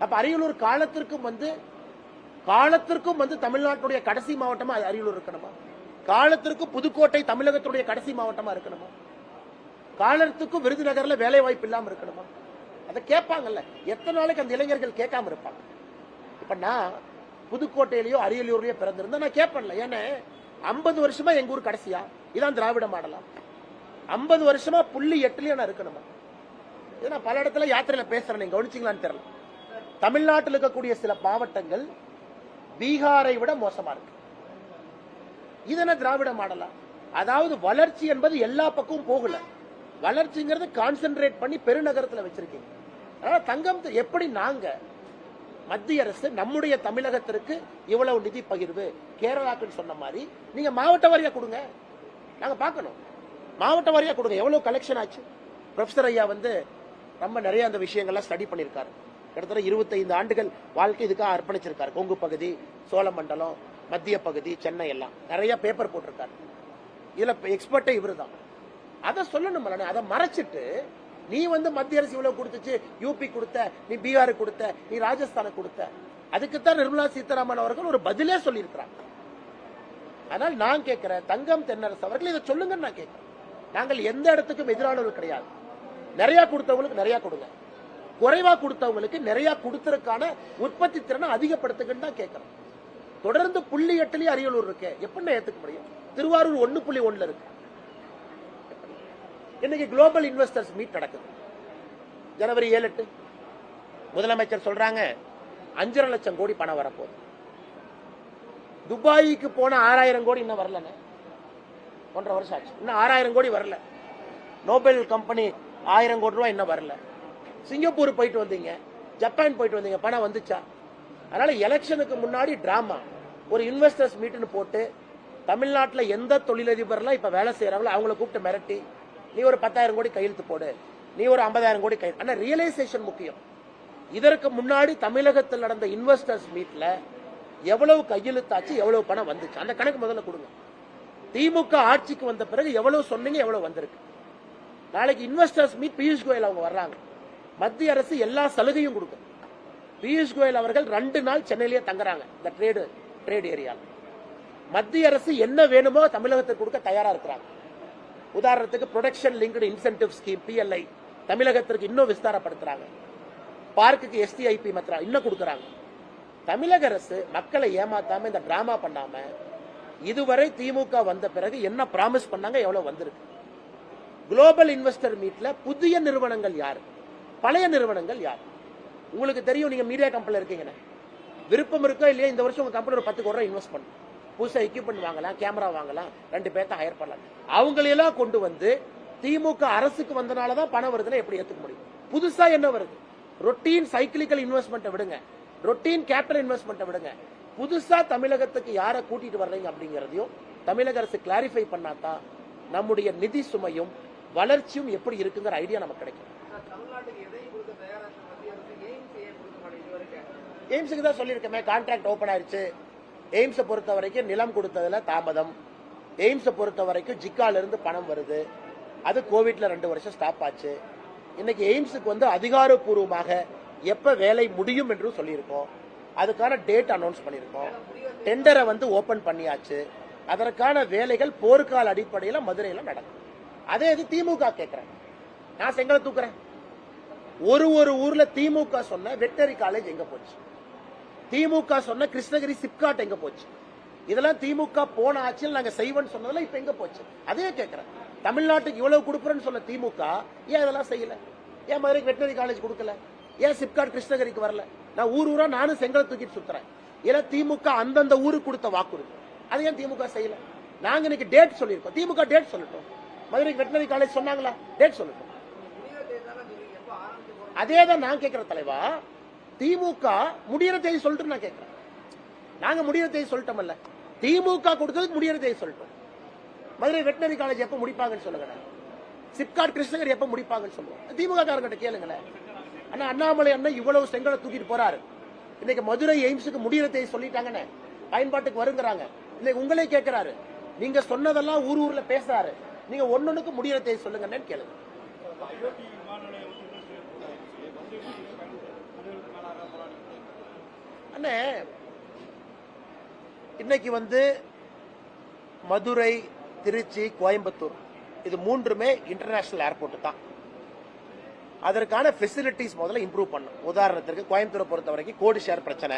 அப்ப அரியலூர் காலத்திற்கும் வந்து காலத்திற்கும் வந்து தமிழ்நாட்டுடைய கடைசி மாவட்டமா அது அரியலூர் இருக்கணுமா? காலத்திற்கும் புதுக்கோட்டை தமிழகத்துடைய கடைசி மாவட்டமா இருக்கணுமா? காலத்துக்கும் விருதுநகர்ல வேலை வாய்ப்பு இல்லாம இருக்கணுமா? அதை கேட்பாங்கல்ல. எத்தனை நாளைக்கு அந்த இளைஞர்கள் கேட்காம இருப்பாங்க? இப்ப நான் புதுக்கோட்டையிலயோ அரியலூர்லயோ பிறந்திருந்தா நான் கேட்பேன்ல. ஏன்னா ஐம்பது வருஷமா எங்க ஊர் கடைசியா? இதான் திராவிட மாடலாம் ஐம்பது வருஷமா புள்ளி எட்டுலயும் நான் இருக்கணுமா? ஏன்னா பல இடத்துல யாத்திரையில பேசுறேன். நீங்க கவனிச்சிங்களான்னு தெரியல. தமிழ்நாட்டில் இருக்கக்கூடிய சில மாவட்டங்கள் பீகாரை விட மோசமா இருக்கு. இது என்ன திராவிட மாடலா? அதாவது வளர்ச்சி என்பது எல்லா பக்கமும் போகல. வளர்ச்சிங்கிறது கான்சென்ட்ரேட் பண்ணி பெருநகரத்துல வச்சிருக்கீங்க. அதனால தங்கம் எப்படி நாங்க மத்திய அரசு நம்முடைய தமிழகத்திற்கு இவ்வளவு நிதி பகிர்வு கேரளாக்குன்னு சொன்ன மாதிரி நீங்க மாவட்ட வாரியா கொடுங்க. நாங்க பார்க்கணும். மாவட்ட வாரியா கொடுங்க. எவ்வளவு கலெக்ஷன் ஆச்சு? ப்ரொஃபசர் ஐயா வந்து ரொம்ப நிறைய அந்த விஷயங்கள்லாம் ஸ்டடி பண்ணியிருக்காரு. கிட்டத்தட்ட 25 ஆண்டுகள் வாழ்க்கை இதுக்காக அர்ப்பணிச்சிருக்காரு. கொங்கு பகுதி சோழமண்டலம் மத்திய பகுதி சென்னை எல்லாம். நிறைய பேப்பர் போட்டிருக்காரு. இதுல எக்ஸ்பர்ட்டே இவரு தான் அதை சொல்லணும் அதை மறைச்சிட்டு நீ வந்து மத்திய அரசு இவ்வளவு கொடுத்துச்சு யூபி கொடுத்த நீ பீகார் கொடுத்த நீ ராஜஸ்தானுக்கு கொடுத்த. அதுக்குத்தான் நிர்மலா சீதாராமன் அவர்கள் ஒரு பதிலே சொல்லியிருக்கிறாங்க அதனால் நான் கேட்கிறேன் தங்கம் தென்னரசு அவர்கள் இதை சொல்லுங்கன்னு நான் கேட்கிறேன். நாங்கள் எந்த இடத்துக்கும் எதிரானவர்கள் கிடையாது. நிறைய கொடுத்தவங்களுக்கு நிறைய கொடுங்க. குறைவா கொடுத்தவங்களுக்கு நிறைய கொடுத்ததுக்கான உற்பத்தி திறனை அதிகப்படுத்துங்கன்னு தான் கேட்கிறோம். தொடர்ந்து புள்ளி எட்டுலயும் அரியலூர் இருக்கு. எப்படி ஏத்துக்க முடியும்? திருவாரூர் ஒன்னு புள்ளி ஒன்னுல இருக்கு. இன்னைக்கு குளோபல் இன்வெஸ்டர்ஸ் மீட் நடக்குது. ஜனவரி ஏழு எட்டு. முதலமைச்சர் சொல்றாங்க அஞ்சரை லட்சம் கோடி பணம் வரப்போகுது. துபாய்க்கு போன ஆறாயிரம் கோடி இன்னும் வரலன்னு ஒன்றரை வருஷம் ஆச்சு. இன்னும் ஆறாயிரம் கோடி வரல. நோபல் கம்பெனி ஆயிரம் கோடி ரூபாய் இன்னும் வரல. சிங்கப்பூர் போயிட்டு வந்தீங்க ஜப்பான் போயிட்டு வந்தீங்க பணம் வந்துச்சா? அதனால எலெக்ஷனுக்கு முன்னாடி டிராமா ஒரு இன்வெஸ்டர்ஸ் மீட்னு போட்டு தமிழ்நாட்டில் எந்த தொழிலதிபர்லாம் இப்போ வேலை செய்கிறாங்களோ அவங்கள கூப்பிட்டு மிரட்டி நீ ஒரு பத்தாயிரம் கோடி கையெழுத்து போடு நீ ஒரு ஐம்பதாயிரம் கோடி கை ஆனால் ரியலைசேஷன் முக்கியம். இதற்கு முன்னாடி தமிழகத்தில் நடந்த இன்வெஸ்டர்ஸ் மீட்டில் எவ்வளவு கையெழுத்தாச்சு எவ்வளவு பணம் வந்துச்சு? அந்த கணக்கு முதல்ல கொடுங்க. திமுக ஆட்சிக்கு வந்த பிறகு எவ்வளவு சொன்னீங்க எவ்வளவு வந்திருக்கு? நாளைக்கு இன்வெஸ்டர்ஸ் மீட் பியூஷ் கோயல் அவங்க வர்றாங்க. மத்திய அரசு எல்லா சலுகையும் கொடுக்கும். பியூஷ் கோயல் அவர்கள் ரெண்டு நாள் சென்னையிலேயே தங்குறாங்க இந்த ட்ரேடு ட்ரேட் ஏரியாவில் மத்திய அரசு என்ன வேணுமோ தமிழகத்துக்கு கொடுக்க தயாரா இருக்கிறாங்க. உதாரணத்துக்கு production linked incentive scheme PLI தமிழகத்திற்கு இன்னும் விஸ்தாரப்படுத்துறாங்க. பார்க்குக்கு எஸ்டிஐபி மத்திரா இன்னும் கொடுக்குறாங்க. தமிழக அரசு மக்களை ஏமாத்தாம இந்த டிராமா பண்ணாம இதுவரை திமுக வந்த பிறகு என்ன ப்ராமிஸ் பண்ணாங்க எவ்வளவு வந்திருக்கு. குளோபல் இன்வெஸ்டர் மீட்ல புதிய நிறுவனங்கள் யார்? பழைய நிறுவனங்கள் யார்? உங்களுக்கு தெரியும் நீங்க மீடியா கம்பெனில இருக்கீங்கன்னு. விருப்பம் இருக்கோ இல்லையா இந்த வருஷம் உங்க கம்பெனி ஒரு பத்து கோடி ரூபாய் இன்வெஸ்ட் பண்ணும் புதுசா எக்யூப்மெண்ட் வாங்கலாம் கேமரா வாங்கலாம் ரெண்டு பேர்த்த ஹையர் பண்ணலாம். அவங்களையெல்லாம் கொண்டு வந்து திமுக அரசுக்கு வந்தனால தான் பணம் வருதுன்னா எப்படி ஏத்துக்க முடியும்? புதுசா என்ன வருது? ரொட்டீன் சைக்கிளிக்கல் இன்வெஸ்ட்மெண்ட்டை விடுங்க. ரொட்டீன் கேபிட்டல் இன்வெஸ்ட்மெண்ட்டை விடுங்க. புதுசா தமிழகத்துக்கு யாரை கூட்டிட்டு வர்றீங்க அப்படிங்கறதையும் தமிழக அரசு கிளாரிஃபை பண்ணாதான் நம்முடைய நிதி சுமையும் வளர்ச்சியும் எப்படி இருக்குங்கிற ஐடியா நமக்கு கிடைக்கும். எய்ம்ஸுக்கு தான் சொல்லியிருக்கேன் கான்ட்ராக்ட் ஓபன் ஆயிருச்சு. எய்ம்ஸை பொறுத்த வரைக்கும் நிலம் கொடுத்ததுல தாமதம். எய்ம்ஸை பொறுத்த வரைக்கும் ஜிக்கால இருந்து பணம் வருது. அது கோவிட்ல ரெண்டு வருஷம் ஸ்டாப் ஆச்சு. இன்னைக்கு எய்ம்ஸுக்கு வந்து அதிகாரப்பூர்வமாக எப்ப வேலை முடியும் என்றும் சொல்லியிருக்கோம். அதுக்கான டேட் அனௌன்ஸ் பண்ணியிருக்கோம். டெண்டரை வந்து ஓபன் பண்ணியாச்சு. அதற்கான வேலைகள் போர்க்கால அடிப்படையில் மதுரையில நடக்கும். அதே இது திமுக கேட்கிறேன் நான் செங்கலை தூக்குறேன். ஒரு ஒரு ஊர்ல திமுக சொன்ன வெட்டரி காலேஜ் எங்க போச்சு? திமுக சொன்ன கிருஷ்ணகிரி சிப்காட் எங்க போச்சு? இதெல்லாம் திமுக போன ஆட்சியில் நாங்க செய்வோம்னு சொன்னதுல இப்ப எங்க போச்சு? அதே கேட்கிறேன் தமிழ்நாட்டுக்கு இவ்வளவு கொடுக்குறேன்னு சொன்ன திமுக ஏன் இதெல்லாம் செய்யல? ஏன் மதுரைக்கு வெட்டரி காலேஜ் கொடுக்கல? ஏன் சிப்காட் கிருஷ்ணகிரிக்கு வரல? நான் ஊர் ஊரா நானும் செங்கல் தூக்கிட்டு சுத்துறேன். ஏன்னா திமுக அந்தந்த ஊருக்கு கொடுத்த வாக்குறுதி. அது ஏன் திமுக செய்யல? நாங்க இன்னைக்கு டேட் சொல்லியிருக்கோம். திமுக டேட் சொல்லட்டும். மதுரைக்கு வெட்டினரி காலேஜ் சொன்னாங்களா? டேட் சொல்லுங்க அதே தான் நான் கேட்கிற தலைவா திமுக முடியிற தேதி சொல்லிட்டு நான் கேட்கிறேன் நாங்க முடியிற தேதி சொல்லிட்டோம்ல திமுக கொடுத்ததுக்கு முடியிற தேதி சொல்லிட்டோம். மதுரை வெட்டினரி காலேஜ் எப்ப முடிப்பாங்கன்னு சொல்லுங்க சிப்காட் கிருஷ்ணகிரி எப்ப முடிப்பாங்கன்னு சொல்லுவோம். திமுக காரங்கிட்ட கேளுங்களேன். ஆனா அண்ணாமலை அண்ணன் இவ்வளவு செங்கலை தூக்கிட்டு போறாரு. இன்னைக்கு மதுரை எய்ம்ஸுக்கு முடியிற தேதி சொல்லிட்டாங்கன்னு பயன்பாட்டுக்கு வருங்கிறாங்க. இன்னைக்கு உங்களே கேட்கிறாரு நீங்க சொன்னதெல்லாம் ஊர் ஊர்ல பேசுறாரு. நீங்க ஒன்னொன்னுக்கு முடியறதை தேதி சொல்லுங்கன்னு கேளுங்க. அண்ணே இன்னைக்கு வந்து மதுரை திருச்சி கோயம்புத்தூர் இது மூன்றுமே இன்டர்நேஷனல் ஏர்போர்ட் தான். அதற்கான ஃபெசிலிட்டிஸ் முதல்ல இம்ப்ரூவ் பண்ணும் உதாரணத்திற்கு கோயம்புத்தூரை பொறுத்த வரைக்கும் கோடி ஷேர் பிரச்சனை.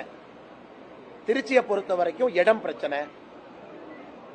திருச்சியை பொறுத்த வரைக்கும் இடம் பிரச்சனை.